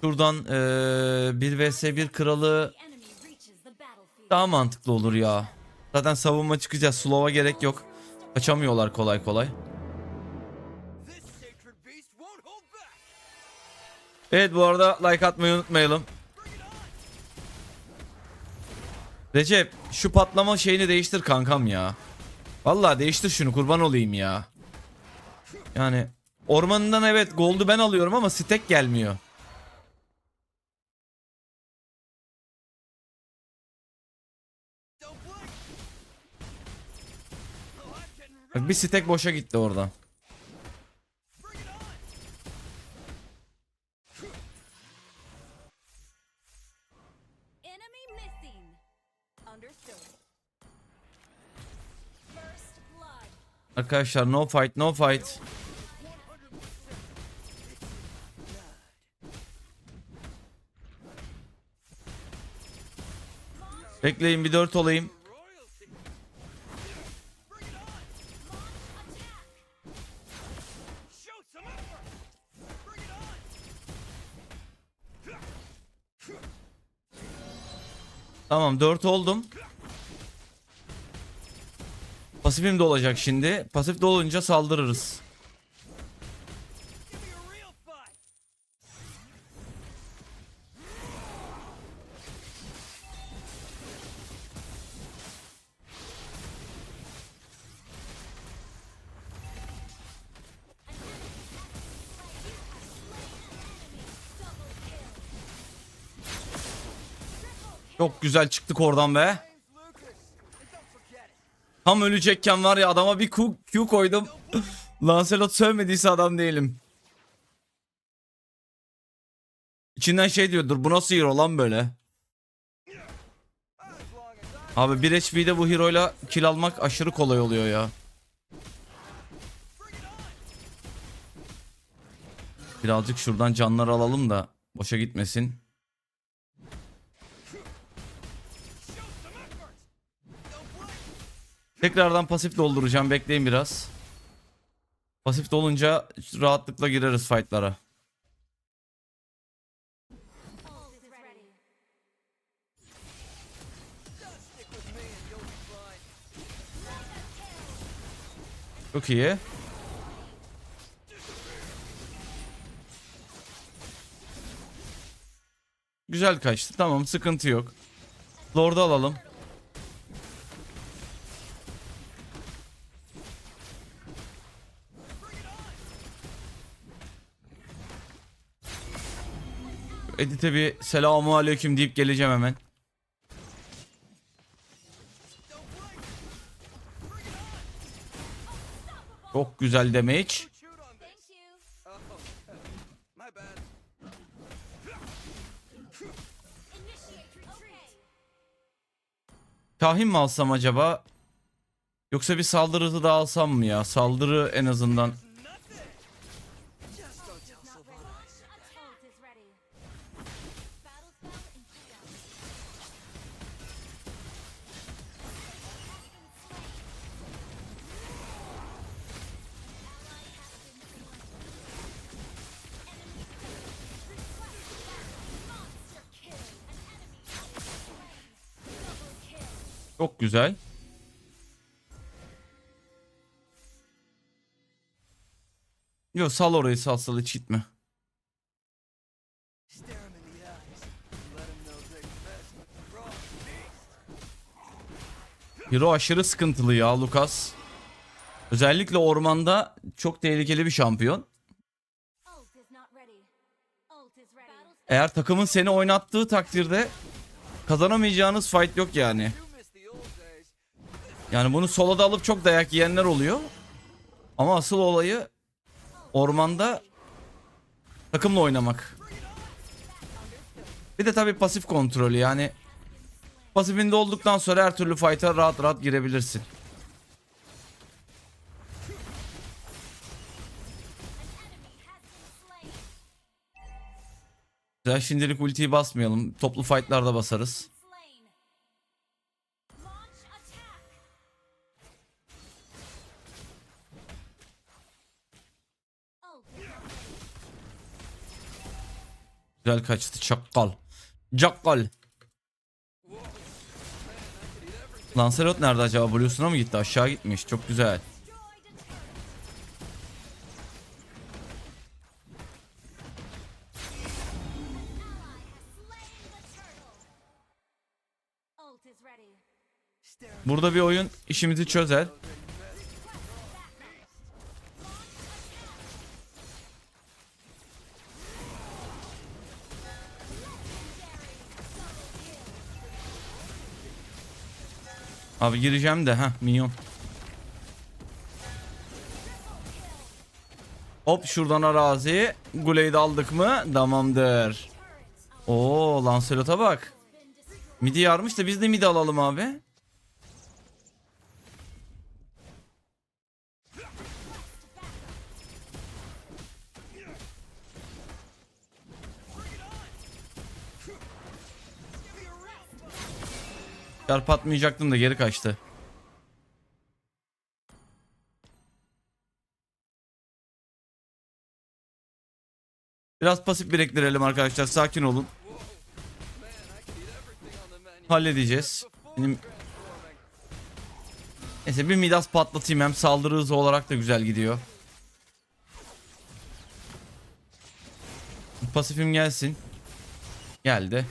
Şuradan eee 1 vs 1 kralı daha mantıklı olur ya. Zaten savunma çıkacağız. Slow'a gerek yok. Kaçamıyorlar kolay kolay. Evet bu arada like atmayı unutmayalım. Recep şu patlama şeyini değiştir kankam ya. Vallahi değiştir şunu kurban olayım ya. Yani ormanından evet gold'u ben alıyorum ama stack gelmiyor. Bak bir stack boşa gitti blood. Arkadaşlar no fight no fight. Bekleyin bir dört olayım. Tamam 4 oldum. Pasifim de olacak şimdi. Pasif de olunca saldırırız. Çok güzel çıktık oradan be. Tam ölecekken var ya adama bir Q, Q koydum. Lancelot sövmediyse adam değilim. İçinden şey diyor dur bu nasıl hero lan böyle. Abi 1 HP'de bu hero'yla kill almak aşırı kolay oluyor ya. Birazcık şuradan canları alalım da boşa gitmesin. Tekrardan pasif dolduracağım bekleyin biraz. Pasif dolunca rahatlıkla gireriz fightlara. Çok iyi. Güzel kaçtı. Tamam sıkıntı yok. Lord'u alalım. Edit'e bir selamu aleyküm deyip geleceğim hemen. Çok güzel damage. Kahin mi alsam acaba? Yoksa bir saldırı da alsam mı ya? Saldırı en azından. Çok güzel. Yok sal orayı sal sal hiç gitme. Hero aşırı sıkıntılı ya Lucas. Özellikle ormanda çok tehlikeli bir şampiyon. Eğer takımın seni oynattığı takdirde kazanamayacağınız fight yok yani. Yani bunu soloda alıp çok dayak yiyenler oluyor. Ama asıl olayı ormanda takımla oynamak. Bir de tabii pasif kontrolü yani pasifinde olduktan sonra her türlü fight'a rahat rahat girebilirsin. Güzel şimdilik ultiyi basmayalım. Toplu fight'larda basarız. Güzel kaçtı çakal. Çakal. Lancelot nerede acaba? Blue'suna mı gitti? Aşağı gitmiş. Çok güzel. Burada bir oyun işimizi çözer. Abi gireceğim de ha minyon. Hop şuradan arazi. Guleyi de aldık mı? Tamamdır. Oo Lancelot'a bak. Midi yarmış da biz de midi alalım abi. Çarp atmayacaktım da geri kaçtı. Biraz pasif biriktirelim arkadaşlar. Sakin olun. Halledeceğiz. Benim Neyse bir Midas patlatayım hem saldırı hızı olarak da güzel gidiyor. Pasifim gelsin. Geldi.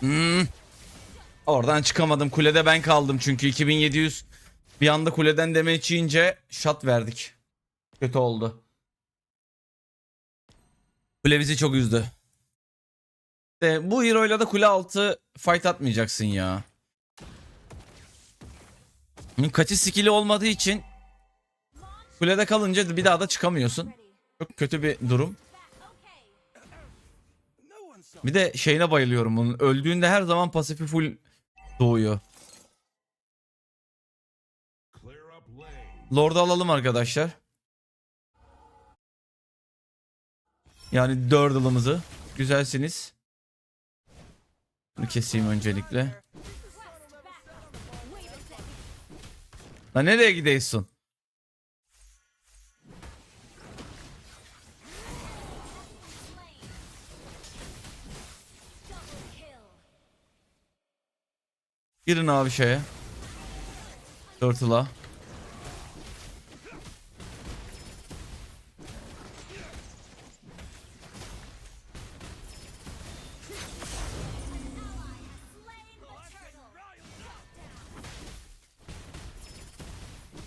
Hmm. Oradan çıkamadım. Kulede ben kaldım çünkü 2700 bir anda kuleden deme yiyince shot verdik. Kötü oldu. Kule bizi çok üzdü. De, bu hero'yla da kule altı fight atmayacaksın ya. Kaçış skill'i olmadığı için kulede kalınca bir daha da çıkamıyorsun. Çok kötü bir durum. Bir de şeyine bayılıyorum bunun. Öldüğünde her zaman pasifi full doğuyor. Lord'u alalım arkadaşlar. Yani dördalımızı. Güzelsiniz. Bunu keseyim öncelikle. Lan nereye gidiyorsun? Girin abi şeye. Turtle'a.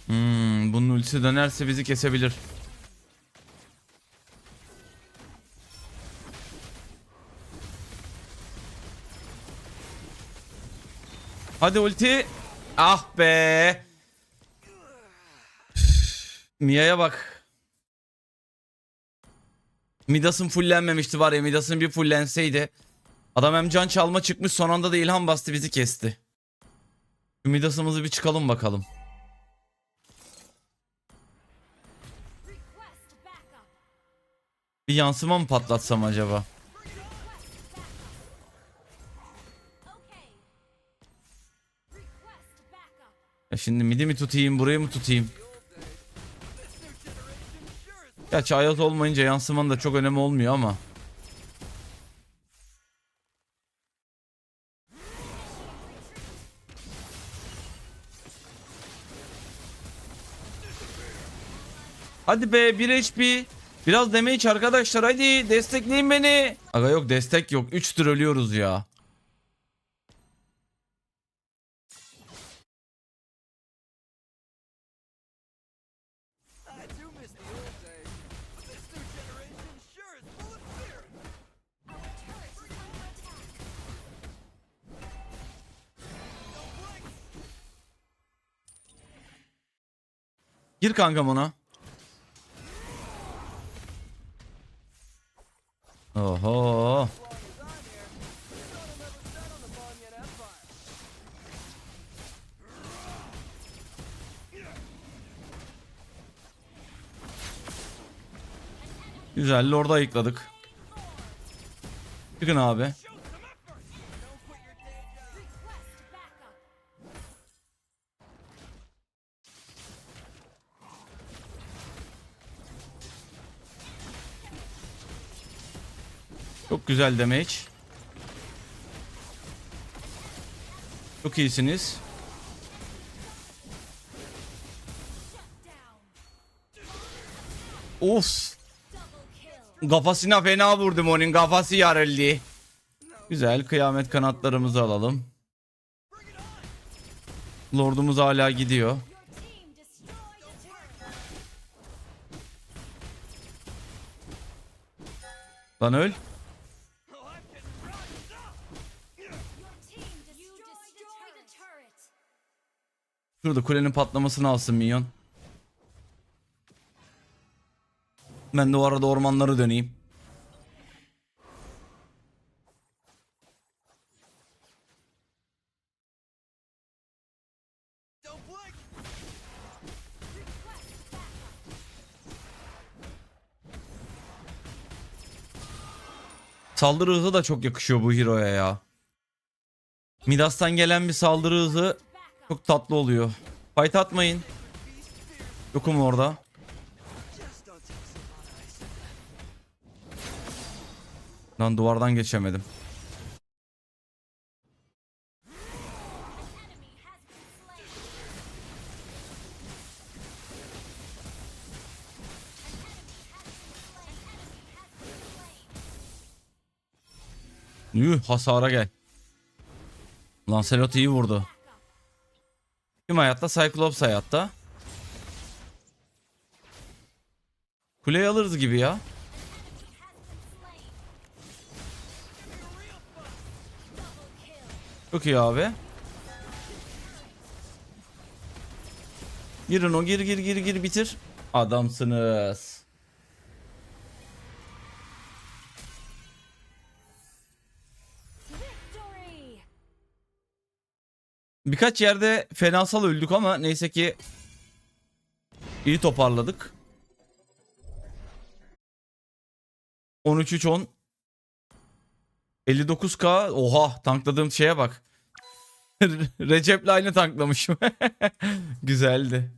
Hmm, bunun ultisi dönerse bizi kesebilir. Hadi ulti. Ah be. Mia'ya bak. Midas'ın fullenmemişti var ya Midas'ın bir fullenseydi. Adam hem can çalma çıkmış son anda da ilham bastı bizi kesti. Midas'ımızı bir çıkalım bakalım. Bir yansıma mı patlatsam acaba? Ya şimdi midi mi tutayım burayı mı tutayım? Gerçi ayaz olmayınca yansımanın da çok önemi olmuyor ama. Hadi be 1 HP. Biraz damage arkadaşlar hadi destekleyin beni. Aga yok destek yok 3 tür ölüyoruz ya. Gir kankam ona. Oho. Güzel Lord'u ayıkladık. Çıkın abi. Güzel damage. Çok iyisiniz. Of. Kafasına fena vurdum onun. Kafası yarıldı. Güzel. Kıyamet kanatlarımızı alalım. Lordumuz hala gidiyor. Lan öl. Şurada kulenin patlamasını alsın minyon. Ben de o arada ormanları döneyim. Saldırı hızı da çok yakışıyor bu hero'ya ya. Midas'tan gelen bir saldırı hızı çok tatlı oluyor. Fight atmayın. Yokum orada. Lan duvardan geçemedim. Yuh hasara gel. Lancelot iyi vurdu. Kim hayatta? Cyclops hayatta. Kuleyi alırız gibi ya. Çok iyi abi. Girin o gir gir gir gir bitir. Adamsınız. Birkaç yerde fenasal öldük ama neyse ki iyi toparladık. 13-3-10 59k oha tankladığım şeye bak. Recep'le aynı tanklamışım. Güzeldi.